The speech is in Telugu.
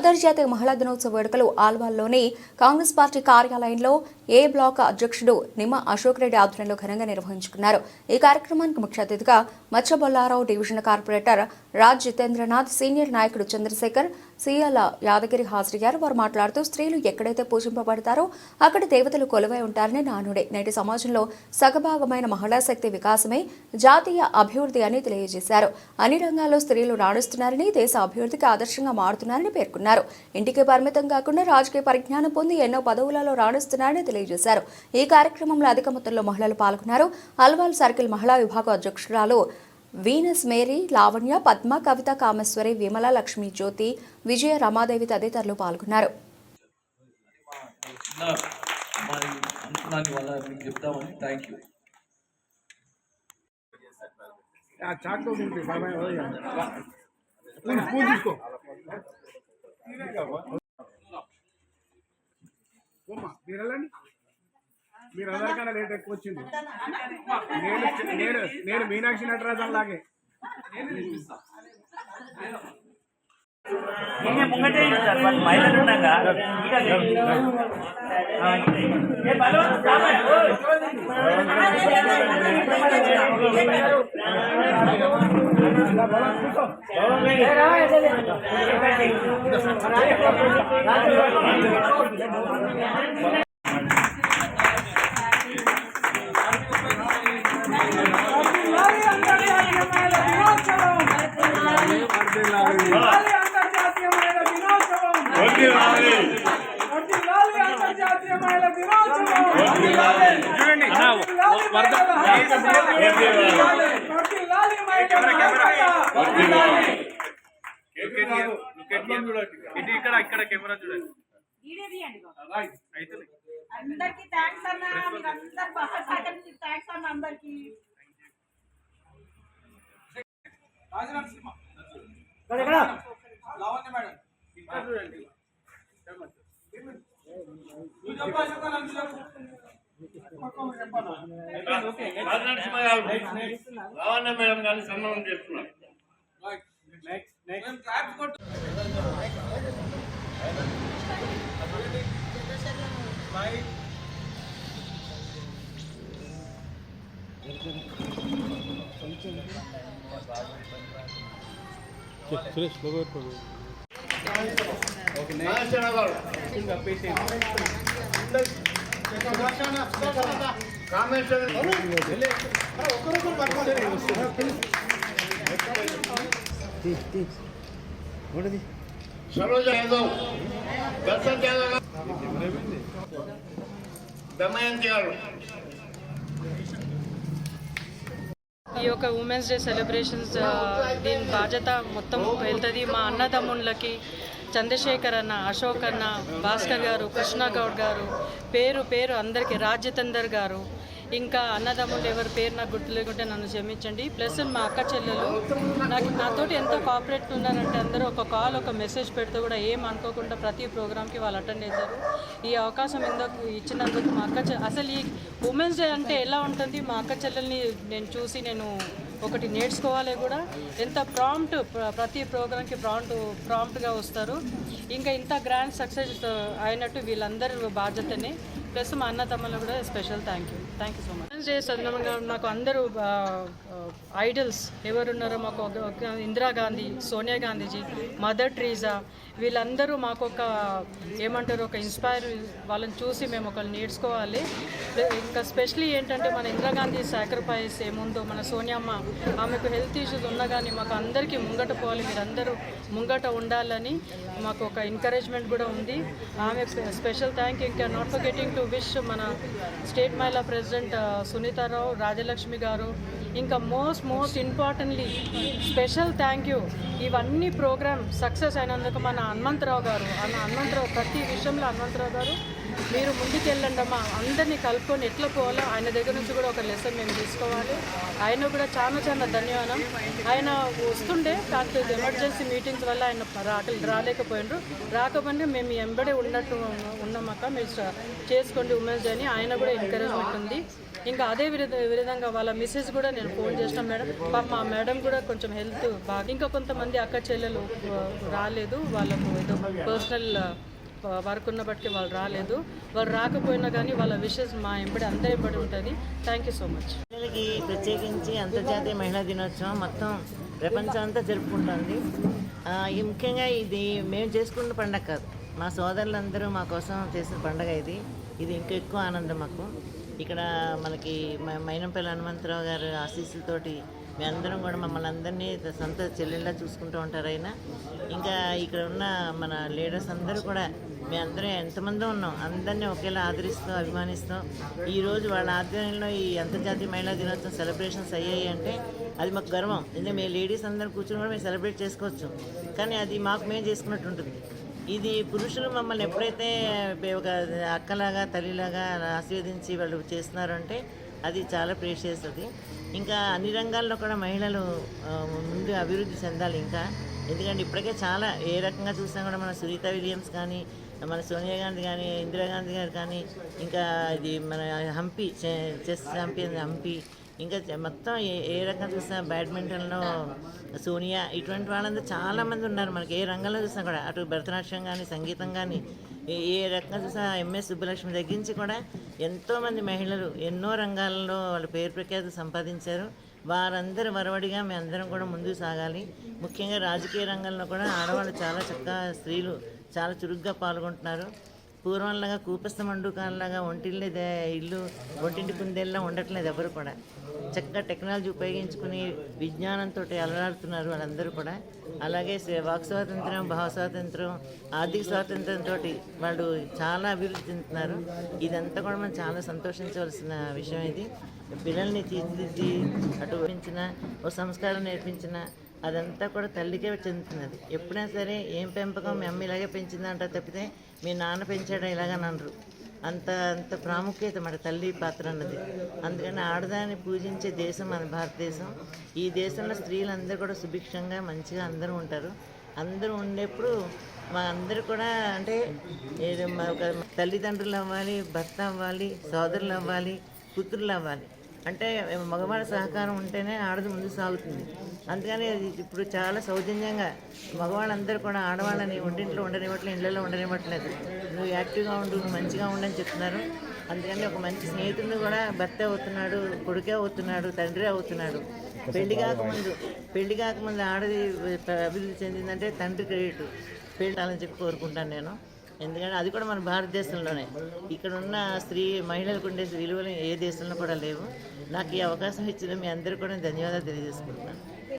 అంతర్జాతీయ మహిళా దినోత్సవ వేడుకలు ఆల్వాల్లోని కాంగ్రెస్ పార్టీ కార్యాలయంలో ఏ బ్లాక్ అధ్యక్షుడు నిమ్మ అశోక్ రెడ్డి ఆధ్వర్యంలో ఘనంగా నిర్వహించుకున్నారు. ఈ కార్యక్రమానికి ముఖ్య అతిథిగా Machabollarao division corporator Raj Jitendranath senior నాయకుడు చంద్రశేఖర్ సీఎల్ యాదగిరి హాజరయ్యారు. వారు మాట్లాడుతూ స్త్రీలు ఎక్కడైతే పూజింపబడతారో అక్కడ దేవతలు కొలువై ఉంటారని నానుడే. నేటి సమాజంలో సగభాగమైన మహిళా శక్తి వికాసమే జాతీయ అభివృద్ధి అని తెలియజేశారు. అన్ని రంగాల్లో స్త్రీలు రాణిస్తున్నారని దేశ అభివృద్ధికి ఆదర్శంగా మారుతున్నారని పేర్కొన్నారు. ఇంటికి పరిమితం కాకుండా రాజకీయ పరిజ్ఞానం పొంది ఎన్నో పదవులలో రాణిస్తున్నారని తెలియజేశారు. ఈ కార్యక్రమంలో అధిక మొత్తంలో మహిళలు పాల్గొన్నారు. అల్వాల్ సర్కిల్ మహిళా విభాగ అధ్యక్షురాలు వీనస్ మేరీ లావణ్య పద్మ కవిత కామేశ్వరి విమల లక్ష్మి జ్యోతి విజయ రమాదేవి తదితరులు పాల్గొన్నారు. మీరు మీరు అందరికన్నా లేట్ ఎక్కువ వచ్చింది. నేను నేను నేను మీనాక్షి నటరాజన్ లాగే. నేనే ముంగటే ఇస్తాను బట్ మహిళలు ఉండగా. ఇంకా ఇది ఇక్కడ ఇక్కడ కెమెరా చూడండి వీడియో తీయండి బాబు. అందరికీ థ్యాంక్స్ అన్న మీరు అందరు బాగా సహకరించి థ్యాంక్స్ అన్న అందరికి రావణ మేడం గారిని సన్మానం చేస్తున్నారు సరోజ యాదవ్ దర్శన్ యాదవ్ దమయంతి గారు ఈ యొక్క ఉమెన్స్ డే సెలబ్రేషన్స్ ఆ, దీని బాధ్యత మొత్తం వెళ్తుంది మా అన్నదమ్ముళ్ళకి. చంద్రశేఖర్ అన్న అశోక్ అన్న భాస్కర్ గారు కృష్ణ గౌడ్ గారు పేరు పేరు అందరికీ రాజ్యతందర్ గారు ఇంకా అన్నదమ్ములు ఎవరి పేరు నాకు గుర్తు లేకుంటే నన్ను క్షమించండి. ప్లస్ మా అక్క చెల్లెలు. నాకు నాతోటి ఎంత కోఆపరేట్ ఉన్నారంటే అందరూ ఒక కాల్ ఒక మెసేజ్ పెడితే కూడా ఏం అనుకోకుండా ప్రతి ప్రోగ్రామ్కి వాళ్ళు అటెండ్ అవుతారు ఈ అవకాశం ఎందుకు ఇచ్చినందుకు మా అక్క అసలు ఈ ఉమెన్స్ డే అంటే ఎలా ఉంటుంది? మా అక్క చెల్లెల్ని నేను చూసి నేను ఒకటి నేర్చుకోవాలి కూడా. ఎంత ప్రాంప్ట్ ప్రతి ప్రోగ్రామ్కి ప్రాంప్ట్ ప్రాంప్ట్గా వస్తారు. ఇంకా ఇంత గ్రాండ్ సక్సెస్ uh, అయినట్టు వీళ్ళందరూ బాధ్యతనే. ప్లస్ మా అన్న తమ్ముళ్ళు కూడా special thank you thank you so much. Women's నాకు అందరూ ఐడల్స్ ఎవరున్నారో మాకు ఇందిరాగాంధీ సోనియా గాంధీజీ మదర్ ట్రీజా వీళ్ళందరూ మాకు ఒక ఏమంటారు ఒక ఇన్స్పైర్ వాళ్ళని చూసి మేము ఒకళ్ళు నేర్చుకోవాలి. ఇంకా స్పెషలీ ఏంటంటే మన ఇందిరాగాంధీ సాక్రిఫైస్ ఏముందో మన సోనియామ్మ ఆమెకు హెల్త్ ఇష్యూస్ ఉన్నా కానీ మాకు అందరికీ ముంగట పోవాలి మీరందరూ ముంగట ఉండాలని మాకు ఒక ఎంకరేజ్మెంట్ కూడా ఉంది. ఆమె స్పెషల్ థ్యాంక్ ఇంకా నాట్ ఫర్గెటింగ్ టు విష్ మన స్టేట్ మహిళా ప్రెసిడెంట్ సునీతారావు రాజలక్ష్మి గారు ఇంకా mo most most importantly special thank you. ఇవన్నీ ప్రోగ్రామ్ సక్సెస్ అయినందుకు మన హనుమంతరావు గారు అన్న హనుమంతరావు ప్రతి విషయంలో హనుమంతరావు గారు మీరు ముందుకెళ్ళండి అమ్మా. అందరినీ కలుపుకొని ఎట్లా పోవాలో ఆయన దగ్గర నుంచి కూడా ఒక లెసన్ మేము తీసుకోవాలి. ఆయన కూడా చాలా చాలా ధన్యవాదం. ఆయన వస్తుండే కాకపోతే ఎమర్జెన్సీ మీటింగ్స్ వల్ల ఆయన రాక రాలేకపోయినారు రాకపోయినా మేము ఎంబడే ఉన్నట్టు ఉన్నామక్క మీరు చేసుకోండి ఉమెన్స్ అని. ఆయన కూడా ఎంకరేజ్మెంట్ ఉంది. ఇంకా అదే విధంగా వాళ్ళ మిస్సెస్ కూడా నేను ఫోన్ చేసిన మేడం పాప మా మేడం కూడా కొంచెం హెల్త్ బాగా ఇంకా కొంతమంది అక్క చెల్లెలు రాలేదు. వాళ్ళకు ఏదో పర్సనల్ వర్క్ ఉన్నప్పటికీ వాళ్ళు రాలేదు. వాళ్ళు రాకపోయినా కానీ వాళ్ళ విషెస్ మా ఎంబడి అందరి ఎంబడి ఉంటుంది. థ్యాంక్ యూ సో మచ్ పిల్లలకి ప్రత్యేకించి అంతర్జాతీయ మహిళా దినోత్సవం మొత్తం ప్రపంచం అంతా జరుపుకుంటుంది. ఈ ముఖ్యంగా ఇది మేము చేసుకున్న పండగ కాదు. మా సోదరులందరూ మా కోసం చేసిన పండగ ఇది. ఇది ఇంకా ఎక్కువ ఆనందం మాకు. ఇక్కడ మనకి మైనంపల్లి హనుమంతరావు గారు ఆశీస్సులతోటి మీ అందరం కూడా మమ్మల్ని అందరినీ సొంత చెల్లెళ్ళ చూసుకుంటూ ఉంటారు ఆయన. ఇంకా ఇక్కడ ఉన్న మన లీడర్స్ అందరూ కూడా మీ అందరం ఎంతమంది ఉన్నాం. అందరినీ ఒకేలా ఆదరిస్తూ అభిమానిస్తూ ఈరోజు వాళ్ళ ఆధ్వర్యంలో ఈ అంతర్జాతీయ మహిళా దినోత్సవం సెలబ్రేషన్స్ అయ్యాయి అంటే అది మాకు గర్వం. ఎందుకంటే మీ లేడీస్ అందరూ కూర్చొని కూడా మేము సెలబ్రేట్ చేసుకోవచ్చు. కానీ అది మాకు మేము చేసుకున్నట్టు ఉంటుంది. ఇది పురుషులు మమ్మల్ని ఎప్పుడైతే ఒక అక్కలాగా తల్లిలాగా ఆశీర్వదించి వాళ్ళు చేస్తున్నారంటే అది చాలా ప్రేషియస్ అది. ఇంకా అన్ని రంగాల్లో కూడా మహిళలు ముందు అభివృద్ధి చెందాలి ఇంకా. ఎందుకంటే ఇప్పటికే చాలా ఏ రకంగా చూసినా కూడా మన సునీత విలియమ్స్ కానీ మన సోనియా గాంధీ కానీ ఇందిరాగాంధీ గారు కానీ ఇంకా ఇది మన హంపి చె- చెస్ ఛాంపియన్ హంపి ఇంకా మొత్తం ఏ ఏ రకంగా చూసినా బ్యాడ్మింటన్లో సోనియా ఇటువంటి వాళ్ళందరూ చాలామంది ఉన్నారు మనకి. ఏ రంగంలో చూసినా కూడా అటు భరతనాట్యం కానీ సంగీతం కానీ ఏ- ఏ రకంగా చూసినా ఎంఎస్ సుబ్బలక్ష్మి తగ్గించి కూడా ఎంతోమంది మహిళలు ఎన్నో రంగాల్లో వాళ్ళ పేరు ప్రఖ్యాతి సంపాదించారు. వారందరూ వరవడిగా మేము అందరం కూడా ముందుకు సాగాలి. ముఖ్యంగా రాజకీయ రంగంలో కూడా ఆడవాళ్ళు చాలా చక్కగా స్త్రీలు చాలా చురుగ్గా పాల్గొంటున్నారు. పూర్వంలాగా కూపస్థ మండుకాల్లాగా ఒంటిల్లే దే- ఇల్లు ఒంటింటి కుందేళ్ళ ఉండట్లేదు ఎవరు కూడా. చక్కగా టెక్నాలజీ ఉపయోగించుకుని విజ్ఞానంతో అలరాడుతున్నారు వాళ్ళందరూ కూడా. అలాగే వాక్ స్వాతంత్రం భావ స్వాతంత్రం ఆర్థిక స్వాతంత్రంతో వాళ్ళు చాలా అభివృద్ధి చెందుతున్నారు. ఇదంతా కూడా మనం చాలా సంతోషించవలసిన విషయం ఇది. పిల్లల్ని తీర్చిదిద్ది అటు పెంచిన ఓ సంస్కారం నేర్పించిన అదంతా కూడా తల్లికే చెందుతున్నది. ఎప్పుడైనా సరే ఏం పెంపకం మీ అమ్మ ఇలాగే పెంచిందంట తప్పితే మీ నాన్న పెంచాడా ఇలాగనరు అంత అంత ప్రాముఖ్యత మన తల్లి పాత్ర అన్నది. అందుకని ఆడదాన్ని పూజించే దేశం మన భారతదేశం. ఈ దేశంలో స్త్రీలందరూ కూడా సుభిక్షంగా మంచిగా అందరూ ఉంటారు. అందరూ ఉండేప్పుడు మా అందరూ కూడా అంటే ఏదో మా ఒక తల్లిదండ్రులు అవ్వాలి భర్త అవ్వాలి సోదరులు అవ్వాలి పుత్రులు అవ్వాలి. అంటే మగవాళ్ళ సహకారం ఉంటేనే ఆడది ముందుకు సాగుతుంది. అందుకని అది ఇప్పుడు చాలా సౌజన్యంగా మగవాళ్ళందరూ కూడా ఆడవాళ్ళని ఒంటింట్లో ఉండనివ్వట్లేదు ఇళ్ళలో ఉండనివ్వట్లేదు. నువ్వు యాక్టివ్గా ఉండు నువ్వు మంచిగా ఉండని చెప్తున్నారు. అందుకని ఒక మంచి స్నేహితుడిని కూడా భర్త అవుతున్నాడు కొడుకే అవుతున్నాడు తండ్రి అవుతున్నాడు. పెళ్ళి కాకముందు పెళ్ళి కాకముందు ఆడది అభివృద్ధి చెందిందంటే తండ్రి క్రెడిట్. పెళ్ళాలని చెప్పి కోరుకుంటాను నేను. ఎందుకంటే అది కూడా మన భారతదేశంలోనే. ఇక్కడ ఉన్న స్త్రీ మహిళలకు ఉండే విలువలు ఏ దేశంలో కూడా లేవు. నాకు ఈ అవకాశం ఇచ్చిన మీ అందరూ కూడా ధన్యవాదాలు తెలియజేసుకుంటున్నాను.